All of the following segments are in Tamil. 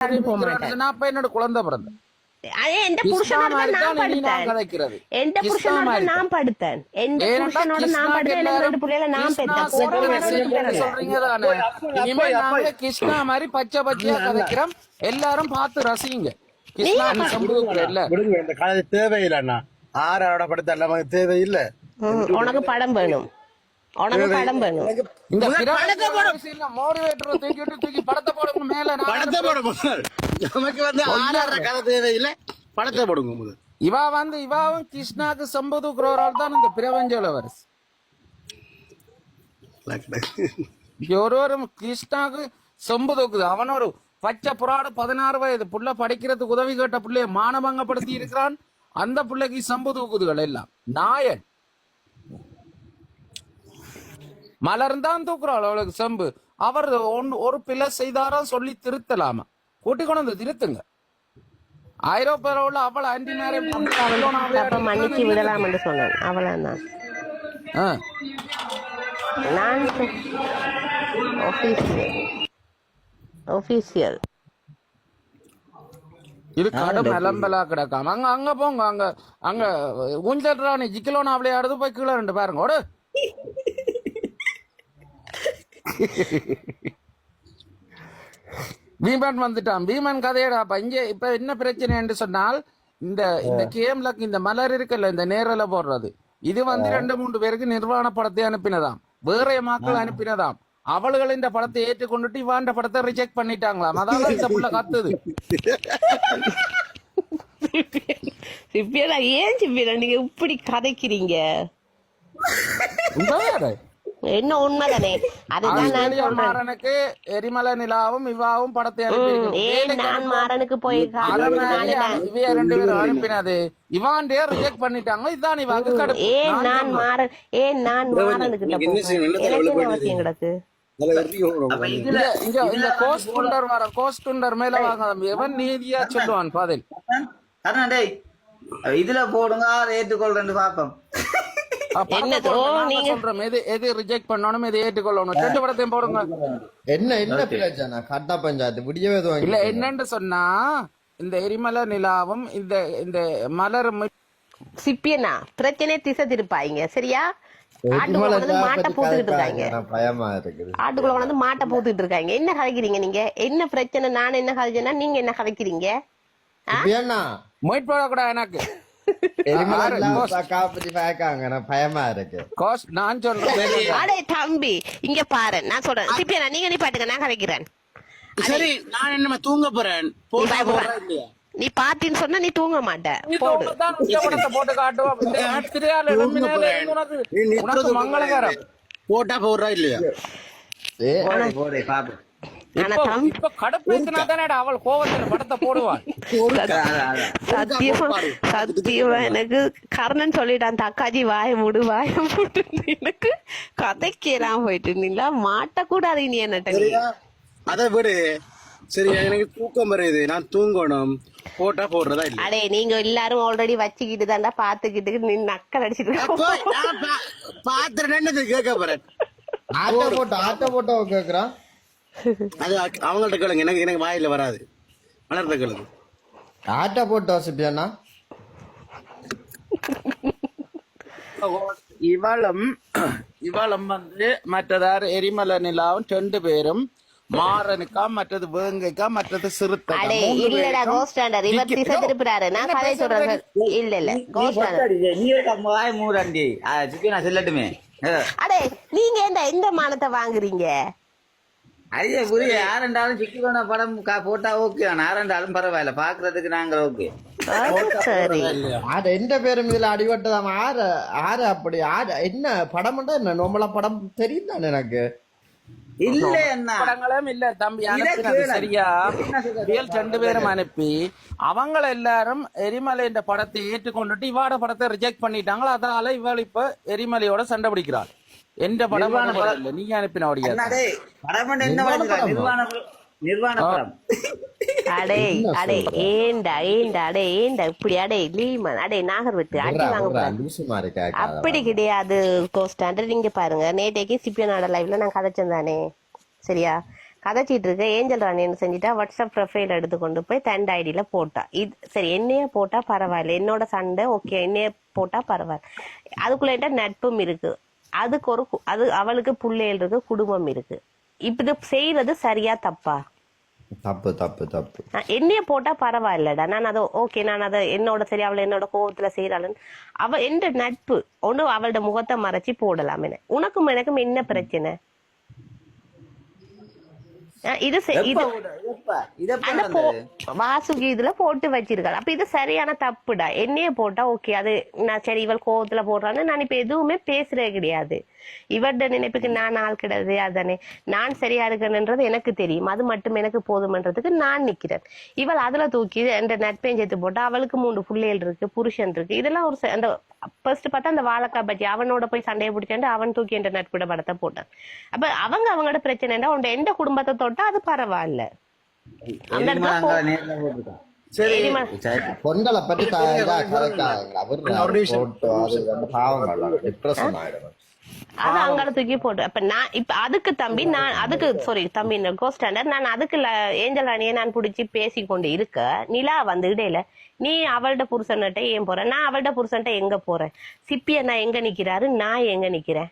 நான் என்னோட குழந்தை பிறந்த எந்த கிருஷ்ணா புருஷனோட மாதிரி நான் படுத்தேன். எந்த புருஷனோட நான் படுத்தேன். எந்த புருஷனோட நான் படுத்தேன்? ரெண்டு நான் பெற்றேன். கிருஷ்ணா பச்சை பச்சையா கதைக்கிறோம். எல்லாரும் பார்த்து ரசிங்க. கிருஷ்ணா கதை தேவையில்லைண்ணா ஆறாரோட படத்தை நமக்கு தேவையில்லை. உனக்கு படம் வேணும். படத்தை போடு. மோட்டிவேட்டர் தூக்கிட்டு தூக்கி படத்தை போடுங்க மேல நான் படத்தை போட முதல் நமக்கு வந்து ஆறாற கதை தேவையில்லை. படத்தை போடுங்க முதல் இவா வந்து இவாவும் கிருஷ்ணாக்கு சம்பது குரோரால் தான் இந்த பிரபஞ்சல வருது இங்க ஒருவரும் கிருஷ்ணாக்கு சொம்பு தூக்குது அவன் ஒரு பச்சை புறாடு பதினாறு வயது. புள்ள படிக்கிறதுக்கு உதவி கேட்ட பிள்ளைய மானபங்கப்படுத்தி இருக்கிறான். அந்த பிள்ளைக்கு சம்பு தூக்குதுகள் எல்லாம். நாயன். மலர்ந்தான் தூக்குறாள் அவளுக்கு செம்பு. அவர் ஒன்னு ஒரு பிள்ளை செய்தாரா சொல்லி திருத்தலாமா? கூட்டி கொண்டு வந்து திருத்துங்க. ஐரோப்பால உள்ள அவள் ஆன்டி அப்ப மன்னிச்சு விடலாம் என்று சொன்னேன் அவ்வளவுதான் நான் ஒபிஷியல் ஒபிஷியல் இது கடும் நிலம்பலா கிடக்காம. அங்க அங்க போங்க அங்க அங்க ஊஞ்சல் ராணி ஜிக்கிலோனா விளையாடுது போய் கீழே ரெண்டு பாருங்க. ஓடு. பீமன் வந்துட்டான். பீமன் கதையடா அப்ப இங்க இப்ப என்ன பிரச்சனை என்று சொன்னால் இந்த இந்த கேம்ல இந்த மலர் இருக்குல்ல இந்த நேரல போடுறது. இது வந்து ரெண்டு மூன்று பேருக்கு நிர்வாண படத்தை அனுப்பினதாம். வேற மக்கள் அனுப்பினதாம். அவளுகள் இந்த படத்தை ஏற்றுக்கொண்டுட்டு இவாண்ட படத்தை ரிஜெக்ட் பண்ணிட்டாங்களாம். அதாவது இந்த புள்ள கத்துது. சிப்பியரா ஏன் சிப்பியரா நீங்க இப்படி கதைக்கிறீங்க? என்ன உண்மைதானே? அதுதான் நான் சொல்றேன். மாறனுக்கு எரிமலை நிலாவும் இவாவும் படத்தை. ஏன் நான் மாறனுக்கு போய் இவைய ரெண்டு பேரும் அனுப்பினது. இவான்டே ரிஜெக்ட் பண்ணிட்டாங்க. இதுதான் இவாக்கு கடுப்பு ஏன் நான். மாறன் ஏன் நான் மாறனுக்கிட்ட நீங்க என்ன எனக்கு அவசியம் கிடக்கு? இந்த கோஸ்ட் குண்டர் வர கோஸ்ட் குண்டர் மேல வாங்க எவன் நீதியா சொல்லுவான் பதில். இதுல போடுங்க அதை ஏற்றுக்கொள்றேன்னு பாப்போம். போடுங்க. நாங்க சொல்றோம். எது எது ரிஜெக்ட் பண்ணணும் எது ஏற்றுக்கொள்ளணும்? ரெண்டு படத்தையும் போடுங்க. என்ன என்ன பிரச்சனை கட்டா பஞ்சாயத்து விடியவே துவங்கி இல்ல என்னன்னு சொன்னா இந்த எரிமலை நிலாவும் இந்த இந்த மலர் சிப்பியனா? பிரச்சனை திசை திருப்பாங்க சரியா? ஆட்டுக்குள்ள வந்து மாட்டை பூத்துக்கிட்டு இருக்காங்க. ஆட்டுக்குள்ள கொண்டாந்து மாட்டை பூத்துக்கிட்டு இருக்காங்க. என்ன கதைக்கிறீங்க நீங்க? என்ன பிரச்சனை? நான் என்ன கதைச்சேன்னா நீங்க என்ன கதைக்கிறீங்க? மொய்ட் போடக்கூடாது எனக்கு. நான் பயமா இருக்கு கோஸ்ட் நான் சொல்றேன் அடே தம்பி இங்க பாரு நான் சொல்றேன் நீங்க நீ பாட்டுக்க நான் கதைக்கிறேன் சரி நான் என்னமா தூங்க போறேன் போட்டா பயப்பட. போடுறா இல்லையா நீ பாத்தின்னு சொன்னா நீ தூங்க மாட்ட நீ போடு தோட்டத்தான் உங்க படத்தை போட்டு காட்டுவோம். மங்களகரம் போடுறா இல்லையா ஏ போடு போடு பாப்போம் சத்தியமா சத்தியமா எனக்கு கர்ணன் சொல்லிட்டான் தக்காஜி வாய மூடு வாய மூடு. எனக்கு கதைக்கலாம் போயிட்டு நீங்களா மாட்டக்கூடாது நீ என்னட்ட நீ. சரியா? அதை விடு. சரி எனக்கு தூக்கம் வருது. நான் தூங்கணும். போட்டா போடுறதா இல்லையா? அடே நீங்க எல்லாரும் ஆல்ரெடி வச்சுக்கிட்டு தாண்டா பாத்துக்கிட்டு நீ நக்கல் அடிச்சிட்டு அப்போ நான் பா- பாத்திரம் என்னது? கேட்க போறேன். ஆட்ட போட்டோ ஆட்ட போட்டோ கேக்குறான். அது அவங்கள்ட்ட கேளுங்க. எனக்கு எனக்கு வாயில வராது. மலர்த்த கேளுங்க. ஆட்ட போட்டோ சிப்பியண்ணா இவளும் இவளும் வந்து மற்றதார் எரிமலை நிலாவும் ரெண்டு பேரும் மாறனுக்கா மற்றது வேங்கைக்கா மற்றது சிறுத்தை இல்லடா கோஸ்டாண்டர் இவர் திசை திருப்புறாரு. நான் கதை சொல்றேன் இல்ல இல்ல. கோஸ்டாண்டர் அடிங்க, நீ இருக்க வாய் மூடாண்டி. சிக்கி நான் சொல்லட்டுமே. அடே நீங்க ஏன்டா இந்த மானத்தை வாங்குறீங்க? ஐயா புரிய யாரெண்டாலும் சிக்கிக்கோன படம் போட்டா ஓகே யாரெண்டாலும் பரவாயில்ல. பாக்குறதுக்கு நாங்க ஓகே எந்த பேரும் இதுல அடிபட்டதாம் ஆற ஆற அப்படி ஆற என்ன படம் என்ன? நோம்பலா படம் தெரியும் தானே எனக்கு? இல்ல என்ன? படங்களும் இல்ல தம்பி. சரியா? ரெண்டு பேரும் அனுப்பி அவங்கள எல்லாரும் எரிமலை என்ற படத்தை ஏற்றுக்கொண்டுட்டு இவாட படத்தை ரிஜெக்ட் பண்ணிட்டாங்களா? அதனால இவள் இப்ப எரிமலையோட சண்டை பிடிக்கிறாள். எந்த படம். இல்ல படம் என்ன நிர்வாண? நிர்வாண படம். அடே அடே ஏண்டா ஏண்டா அடே ஏண்டா இப்படி அடே லீமன் அடே வாங்க. அப்படி கிடையாது கோஸ்டாண்டர் நீங்க பாருங்க நேற்றைக்கு சிப்பியனோட லைவ்ல நான் கதைச்சேன் தானே. சரியா? கதைச்சிட்டு இருக்க ஏஞ்சல் ராணி என்ன செஞ்சிட்டா வாட்ஸ்அப் ப்ரொஃபைல் எடுத்து கொண்டு போய் தண்ட ஐடியில போட்டா. இது சரி என்னைய போட்டா பரவாயில்ல. என்னோட சண்டை ஓகே என்னைய போட்டா பரவாயில்ல. அதுக்குள்ள என்கிட்ட நட்பும் இருக்கு. அதுக்கு ஒரு அது அவளுக்கு பிள்ளைகள் இருக்கு குடும்பம் இருக்கு. இப்ப இது செய்யறது சரியா தப்பா? தப்பு தப்பு தப்பு. என்னைய போட்டா பரவாயில்லடா. நான் அதை ஓகே நான் அதை என்னோட சரி அவளை என்னோட கோவத்துல செய்யறாளுன்னு அவ எந்த நட்பு? ஒண்ணு அவளோட முகத்தை மறைச்சு போடலாம் என்ன? உனக்கும் எனக்கும் என்ன பிரச்சனை அஹ் இது செ- இது எப்ப விட- எப்ப? இது எப்ப அந்த போ நடந்தது? வாசுகி இதுல போட்டு வச்சிருக்காள். அப்ப இது சரியான தப்புடா. என்னைய போட்டா ஓகே. அது நான் சரி இவள் கோவத்துல போடுறான்னு நான் இப்ப எதுவுமே பேசுறே கிடையாது. இவர்ட நினைப்புக்கு நான் ஆள் கிடையாது. அதானே? நான் சரியா இருக்கணுன்றது எனக்கு தெரியும். அது மட்டும் எனக்கு போதுமன்றதுக்கு நான் நிக்கிறேன். இவள் அதுல தூக்கி அந்த நட்பையும் சேர்த்து போட்டா அவளுக்கு மூணு பிள்ளைகள் இருக்கு புருஷன் இருக்கு. இதெல்லாம் ஒரு அந்த ஃபர்ஸ்ட் பார்த்தா அந்த வாழைக்காய் பஜ்ஜி அவனோட போய் சண்டையை பிடிச்சாண்டு அவன் தூக்கி என்ற நட்புட படத்தை போட்டான். அப்ப அவங்க அவங்களோட பிரச்சனைடா உண்ட எந்த குடும்பத்தை தொட்டா பரவாயில்ல. போட்டு அது ஆயிடும். அது அங்கால தூக்கி போட்டு அப்ப நான் இப்ப அதுக்கு தம்பி நான் அதுக்கு சாரி தம்பி கோ ஸ்டாண்டர்ட் நான் அதுக்கு ஏஞ்சல் அணியை நான் பிடிச்சி பேசி கொண்டு இருக்க நிலா வந்து இடையில நீ அவள்ட புருஷன்கிட்ட ஏன் போற? நான் அவள்ட புருஷன்ட்ட எங்க போறேன் சிப்பிய நான் எங்க நிக்கிறாரு? நான் எங்க நிக்கிறேன்.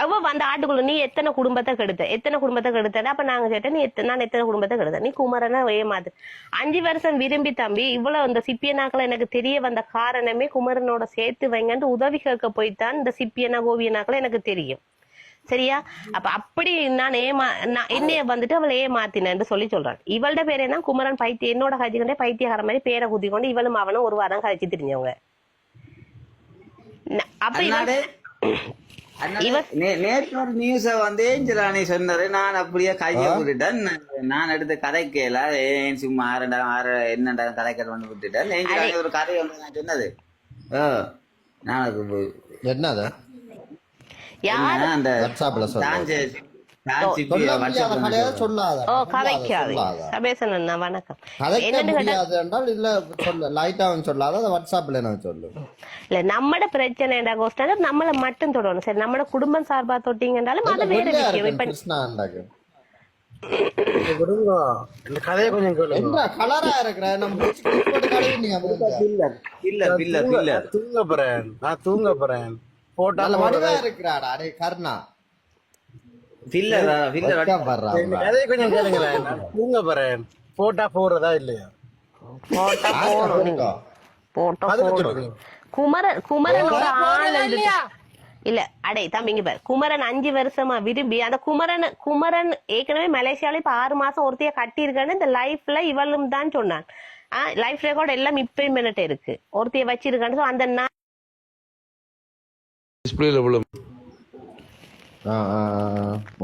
அவ வந்த ஆட்டுக்குள்ள நீ எத்தனை குடும்பத்தை கெடுத்த? எத்தனை குடும்பத்தை கெடுத்த அப்ப நாங்க கேட்டேன் நீ எத்தனை நான் எத்தனை குடும்பத்தை கெடுத்த? நீ குமரனா ஏமாத்து அஞ்சு வருஷம் விரும்பி தம்பி இவ்வளவு இந்த சிப்பியனாக்களை எனக்கு தெரிய வந்த காரணமே குமரனோட சேர்த்து வைங்கன்னு உதவி கேட்க போய்த்தான் இந்த சிப்பியனா கோவியனாக்களை எனக்கு தெரியும். சரியா? அப்ப அப்படி நான் ஏமா நான் என்னைய வந்துட்டு அவளை ஏமாத்தினேன் சொல்லி சொல்றான். இவள்ட பேர் என்ன? குமரன் பைத்திய என்னோட கட்சிக்கிட்டே பைத்தியகார மாதிரி பேரை குத்தி கொண்டு இவளும் அவனும் ஒரு வாரம் கழிச்சு தெரிஞ்சவங்க. அப்ப இவன் நேற்று ஒரு நியூஸ வந்து ஏஞ்சலானி சொன்னது நான் அப்படியே கையை விட்டுட்டேன். நான் எடுத்த கதை கேள ஏன் சும்மா ஆறண்டா ஆறு என்னண்டா கதை கேட்டு வந்து விட்டுட்டேன். ஏஞ்சலானி ஒரு கதை வந்து நான் சொன்னது. நான் என்னது? அந்த வாட்ஸ்அப்ல சொல்லுங்க. வணக்கம். இல்ல சொல்ல. லைட்டாவும் சொல்லாத அதை வாட்ஸ்அப்ல நான் சொல்லு. இல்ல நம்மட பிரச்சனை நம்மள மட்டும் தொடணும். சரி நம்மட குடும்பம் சார்பா தொட்டீங்கன்றாலும் அது வேற விஷயம் இந்த கதையை கொஞ்சம் கேளுங்க என்ன கலரா இருக்கிற? நம்ம பில்லர் பில்லர் பில்லர் நான் தூங்க போறேன். நான் தூங்க போறேன். போட்டா நல்ல வடிவா இருக்கிறாடா அடே கர்ணா. கொஞ்சம் கேளுங்களேன். தூங்க போறேன். போட்டா போறதா இல்லையா. குமரன் குமரனோட ஆள் இருந்துட்டு- இல்ல அடே தம்பிங்க பாரு. குமரன் அஞ்சு வருஷமா விரும்பி அந்த குமரன் குமரன் ஏற்கனவே மலேசியால இப்ப ஆறு மாசம் ஒருத்தைய கட்டி இருக்கான்னு இந்த லைஃப்ல இவளும் தான் சொன்னான். லைஃப் ரெக்கார்ட் எல்லாம் இப்பயும் இருக்கு. ஒருத்தைய வச்சிருக்கான்னு அந்த நா- டிஸ்பிளேல விழும் ஆ, ஆ, ஆ.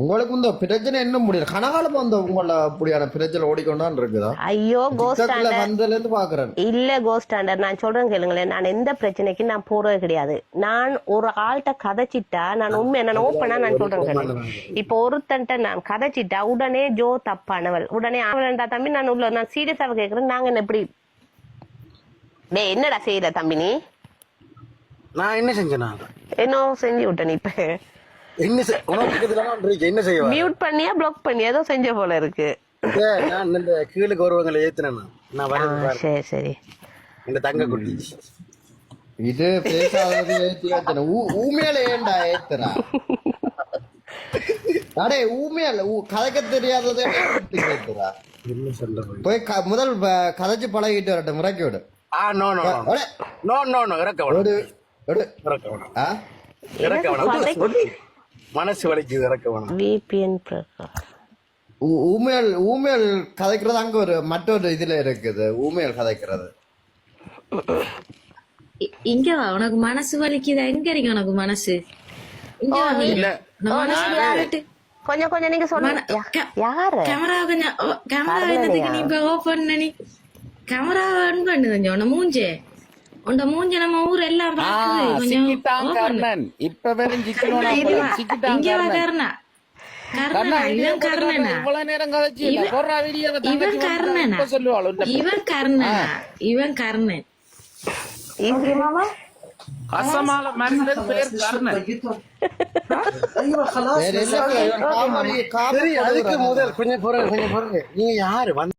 உங்களுக்கு இந்த பிரச்சனை என்ன முடியல? கனகாலமா அந்த உங்கள அப்படியான பிரச்சனை ஓடிக்கொண்டான் இருக்குதா? ஐயோ கோஸ்ட் டிக்டாக்ல வந்ததுல இருந்து பாக்குறேன் இல்ல கோஸ்டாண்டர் நான் சொல்றேன் கேளுங்களேன் நான் எந்த பிரச்சனைக்கு நான் போறது கிடையாது. நான் ஒரு ஆள்கிட்ட கதைச்சிட்டா நான் உண்மை நான் ஓப்பனா நான் சொல்றேன் கேளுங்க. இப்ப ஒருத்தன்ட்ட நான் கதைச்சிட்டா உடனே ஜோ தப்பானவள். உடனே அவன்டா தம்பி நான் உள்ள நான் சீரியஸாக கேக்குறேன். நாங்க என்ன எப்படி டேய் என்னடா செய்யற தம்பி நீ? நான் என்ன செஞ்சேன்? என்ன செஞ்சு விட்ட நீ இப்ப. என்ன உனக்கு இருக்கு. என்ன செய்வா மியூட் பண்ணியா பிளாக் பண்ணியா? ஏதோ செஞ்ச போல இருக்கு. நான் இந்த கீழே கௌரவங்களை ஏத்துனேன் நான். வரேன். சரி சரி. இந்த தங்க குட்டி. இது பேசாதது ஏத்தி ஏத்தன ஊமையில ஏன்டா ஏத்துறா? அடே ஊமையில ஊ- கதைக்க தெரியாததை ஏத்தி ஏத்துறா? போய் முதல் கதைச்சு பழகிட்டு வரட்டும் முறைக்கு விடு. ஆ no no no no no no இறக்க விடு, விடு. இறக்க வேணாம். ஆ? இறக்க வேணாம். மனசு வலிக்குது இறக்க வேணாம். விபிஎன் பிரகாஷ் ஊ- ஊமையல் ஊமையல் கதைக்கிறது அங்க ஒரு மற்றொரு இதுல இருக்குது. ஊமையல் கதைக்கிறது. இங்க வா உனக்கு மனசு வலிக்குதா? எங்க இருக்கு உனக்கு மனசு? இங்க வா நீ. மனசு கொஞ்சம் கொஞ்சம் நீங்க சொல்லுங்க. மன- யா- க- யாரு? கேமரா கொஞ்சம் ஓ, கேமரா என்னத்துக்கு நீ இப்ப ஓபன் பண்ணி கேமரா ஆன் பண்ணு கொஞ்சம் உன்ன மூஞ்சே. உன்ட மூஞ்ச நம்ம ஊர் எல்லாம் open பண்ணு. இப்ப வேணும் சிக்கனோட இங்க வா இங்க வா கர்ணா கர்ணனா. இவன் கர்ணனா? இவன்- கர்ணனா? சொல்லுவாள் இவன் கர்ணனா? இவன் கர்ணன். ஈஸ்வரி மாமா அசமால பேர் கர்ணன். முதல் கொஞ்சம் பொருள் கொஞ்சம் பொருள் நீங்க யாரு? வந்து